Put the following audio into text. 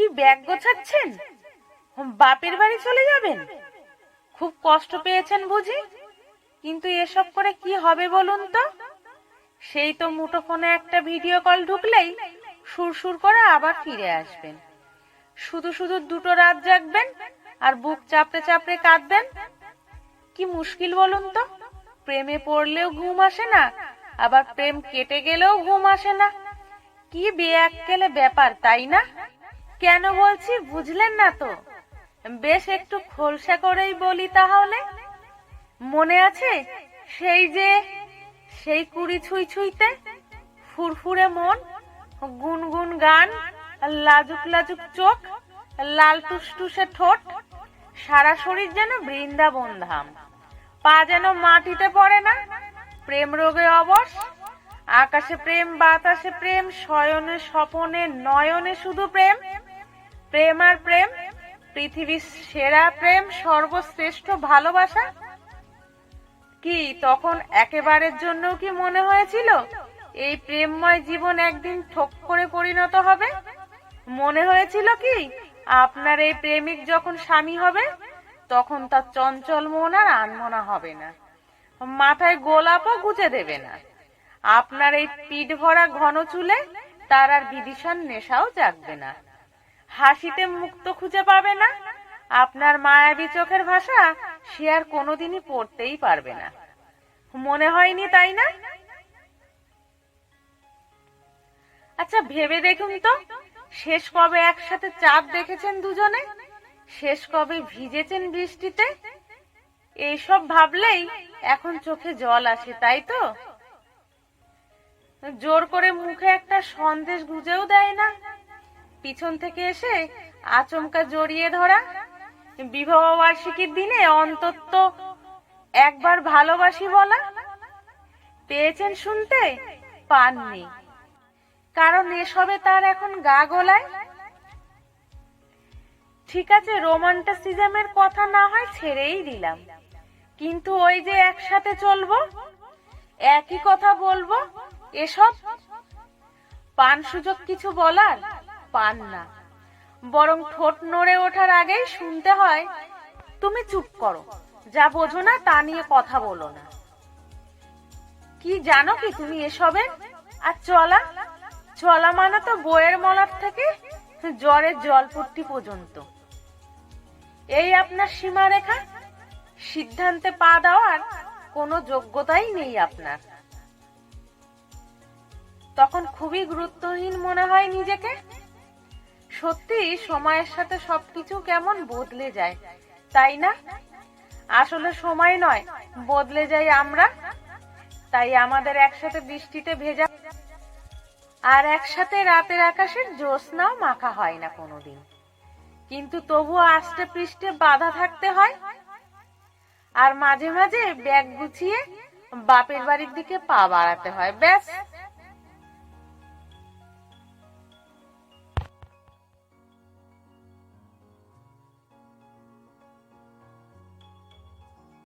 কি ব্যাগ গোছাচ্ছেন বাপের বাড়ি চলে যাবেন? খুব কষ্ট পেয়েছেন বুঝি? কিন্তু এসব করে কি হবে বলুন তো? সেই তো মুঠোফোনে একটা ভিডিও কল ঢুকলেই সুরসুর করে আবার ফিরে আসবেন। শুধু শুধু দুটো রাত জাগবেন আর বুক চাপড়ে চাপড়ে কাঁদবেন? কি মুশকিল বলুন তো? প্রেমে পড়লেও ঘুম আসে না, আবার প্রেম কেটে গেলেও ঘুম আসে না। কি বেয়াক্কেলে ব্যাপার, তাই না? কেন বলছি বুঝলেন না তো? বেশ একটু খোলসা করেই বলি তাহলে। মনে আছে সেই যে, সেই কুড়ি ছুঁই ছুঁইতে ফুরফুরে মন, গুনগুন গান, লাজুক লাজুক চোখ, লাল টুসটুসে ঠোঁট, সারা শরীর যেন বৃন্দাবন ধাম। পা যেন মাটিতে পড়ে না, প্রেম রোগে অবশ, আকাশে প্রেম, বাতাসে প্রেম, শয়নে স্বপনে নয়নে শুধু প্রেম। প্রেম আর প্রেম, পৃথিবীর সেরা প্রেম, সর্বশ্রেষ্ঠ ভালোবাসা? কি তখন একেবারের জন্য কি মনে হয়েছিল এই প্রেমময় জীবন একদিন ঠোক করে পরিণত হবে? মনে হয়েছিল কি আপনার এই প্রেমিক যখন স্বামী হবে, তখন তার চঞ্চল মন আর আনমনা হবে না। মাথায় গোলাপও গুজে দেবে না। আপনার এই পিঠ ভরা ঘন চুলে তার আর বিদিশার নেশাও জাগবে না। হাসিতে মুক্ত খুঁজে পাবে না। আপনার মায়াবী চোখের ভাষা সে আর কোনোদিনই পড়তেই পারবে না। মনে হয়নি, তাই না? আচ্ছা ভেবে দেখুন তো, শেষ কবে একসাথে চাঁদ দেখেছেন দুজনে? শেষ কবে ভিজেছেন বৃষ্টিতে? এইসব ভাবলেই এখন চোখে জল আসে, তাই তো? জোর করে মুখে একটা সন্দেশ গুজেও দেয় না। পিছন থেকে এসে আচমকা জড়িয়ে ধরা। বিবাহ বার্ষিকীর দিনে অন্তত একবার ভালোবাসি বলা পেয়েছেন শুনতে পাননি। কারণ এসবে তার এখন গা গোলায়। ঠিক আছে, রোমান্টাসিজমের কথা না হয় ছেড়েই দিলাম। কিন্তু ওই যে একসাথে চলবো, একই কথা বলব, এসব পান সুযোগ কিছু বলার পান না। বরং ঠোঁট নড়ে ওঠার আগেই শুনতে হয়, তুমি চুপ করো, যা বোঝো না তা নিয়ে কথা বলো না। কি জানো কি তুমি এসবের? আর চলা? চলা মানে তো বইয়ের মলার থেকে জ্বরের জলপট্টি পর্যন্ত। এই আপনার সীমারেখা? সিদ্ধান্তে পা দেওয়ার কোনো যোগ্যতাই নেই আপনার। তখন খুবই গুরুত্বহীন মনে হয় নিজেকে। সত্যি সময়ের সাথে সবকিছু কেমন বদলে যায়, তাই না? আসলে সময় নয়, বদলে যাই আমরা। তাই আমাদের একসাথে বৃষ্টিতে ভেজা আর একসাথে রাতের আকাশের জ্যোৎস্নাও মাখা হয় না কোনোদিন। কিন্তু তবুও আষ্টে পৃষ্ঠে বাধা থাকতে হয়। আর মাঝে মাঝে ব্যাগ গুছিয়ে বাপের বাড়ির দিকে পা বাড়াতে হয়, ব্যাস।